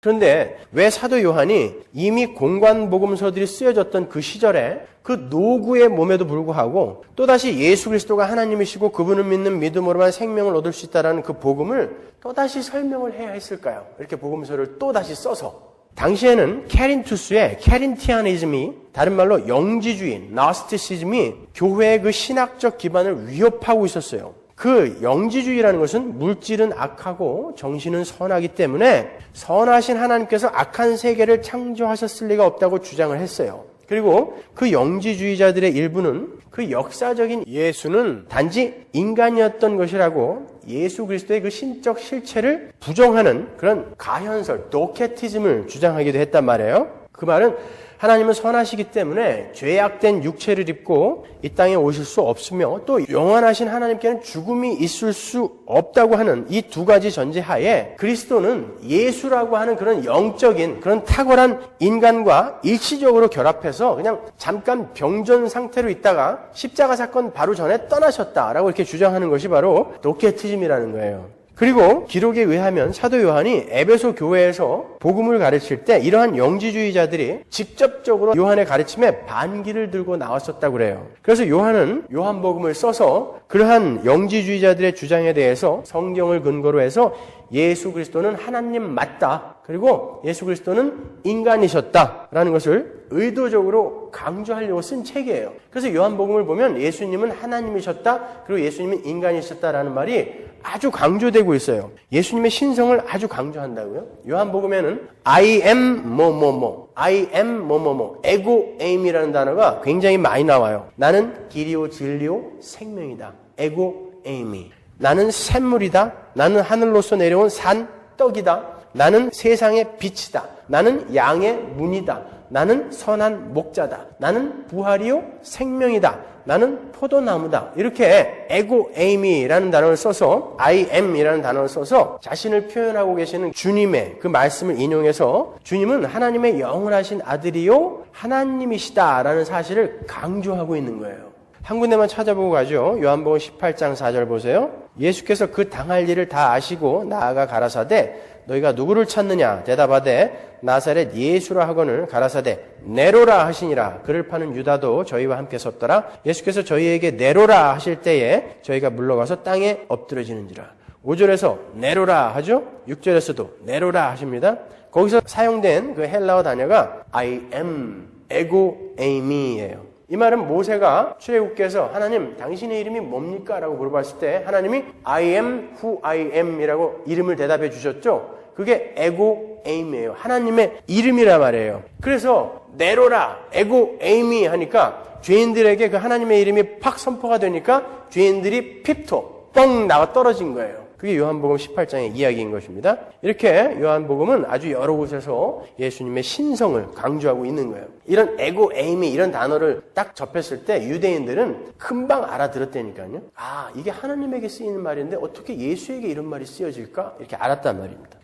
그런데 왜 사도 요한이 이미 공관 복음서들이 쓰여졌던 그 시절에 그 노구의 몸에도 불구하고 또다시 예수 그리스도가 하나님이시고 그분을 믿는 믿음으로만 생명을 얻을 수 있다라는 그 복음을 또다시 설명을 해야 했을까요? 이렇게 복음서를 또다시 써서 당시에는 캐린투스의 캐린티아니즘이 다른 말로 영지주의, 나스티시즘이 교회의 그 신학적 기반을 위협하고 있었어요. 그 영지주의라는 것은 물질은 악하고 정신은 선하기 때문에 선하신 하나님께서 악한 세계를 창조하셨을 리가 없다고 주장을 했어요. 그리고 그 영지주의자들의 일부는 그 역사적인 예수는 단지 인간이었던 것이라고 예수 그리스도의 그 신적 실체를 부정하는 그런 가현설, 도케티즘을 주장하기도 했단 말이에요. 그 말은 하나님은 선하시기 때문에 죄악된 육체를 입고 이 땅에 오실 수 없으며 또 영원하신 하나님께는 죽음이 있을 수 없다고 하는 이 두 가지 전제하에 그리스도는 예수라고 하는 그런 영적인 그런 탁월한 인간과 일시적으로 결합해서 그냥 잠깐 병전 상태로 있다가 십자가 사건 바로 전에 떠나셨다라고 이렇게 주장하는 것이 바로 도케티즘이라는 거예요. 그리고 기록에 의하면 사도 요한이 에베소 교회에서 복음을 가르칠 때 이러한 영지주의자들이 직접적으로 요한의 가르침에 반기를 들고 나왔었다고 그래요. 그래서 요한은 요한복음을 써서 그러한 영지주의자들의 주장에 대해서 성경을 근거로 해서 예수 그리스도는 하나님 맞다. 그리고 예수 그리스도는 인간이셨다라는 것을 의도적으로 강조하려고 쓴 책이에요. 그래서 요한복음을 보면 예수님은 하나님이셨다. 그리고 예수님은 인간이셨다라는 말이 아주 강조되고 있어요. 예수님의 신성을 아주 강조한다고요. 요한복음에는 I am 뭐뭐뭐, I am 뭐뭐뭐, 에고 에임이라는 단어가 굉장히 많이 나와요. 나는 길이요 진리요 생명이다. 에고 에임이. 나는 샘물이다. 나는 하늘로서 내려온 산 떡이다. 나는 세상의 빛이다. 나는 양의 문이다. 나는 선한 목자다. 나는 부활이요 생명이다. 나는 포도나무다. 이렇게 에고 에이미라는 단어를 써서 I am이라는 단어를 써서 자신을 표현하고 계시는 주님의 그 말씀을 인용해서 주님은 하나님의 영원하신 아들이요 하나님이시다라는 사실을 강조하고 있는 거예요. 한 군데만 찾아보고 가죠. 요한복음 18장 4절 보세요. 예수께서 그 당할 일을 다 아시고 나아가 가라사대 너희가 누구를 찾느냐? 대답하되 나사렛 예수라 하거늘 가라사대 내로라 하시니라. 그를 파는 유다도 저희와 함께 섰더라. 예수께서 저희에게 내로라 하실 때에 저희가 물러가서 땅에 엎드러지는지라. 5절에서 내로라 하죠. 6절에서도 내로라 하십니다. 거기서 사용된 그 헬라어 단어가 I am 에고 에이미예요 이 말은 모세가 출애굽께서 하나님 당신의 이름이 뭡니까? 라고 물어봤을 때 하나님이 I am who I am 이라고 이름을 대답해 주셨죠. 그게 에고 에임이에요. 하나님의 이름이라 말이에요. 그래서 내로라 에고 에임이 하니까 죄인들에게 그 하나님의 이름이 팍 선포가 되니까 죄인들이 핍토 뻥 나가 떨어진 거예요. 그게 요한복음 18장의 이야기인 것입니다. 이렇게 요한복음은 아주 여러 곳에서 예수님의 신성을 강조하고 있는 거예요. 이런 에고 에임이 이런 단어를 딱 접했을 때 유대인들은 금방 알아들었다니까요. 아, 이게 하나님에게 쓰이는 말인데 어떻게 예수에게 이런 말이 쓰여질까? 이렇게 알았단 말입니다.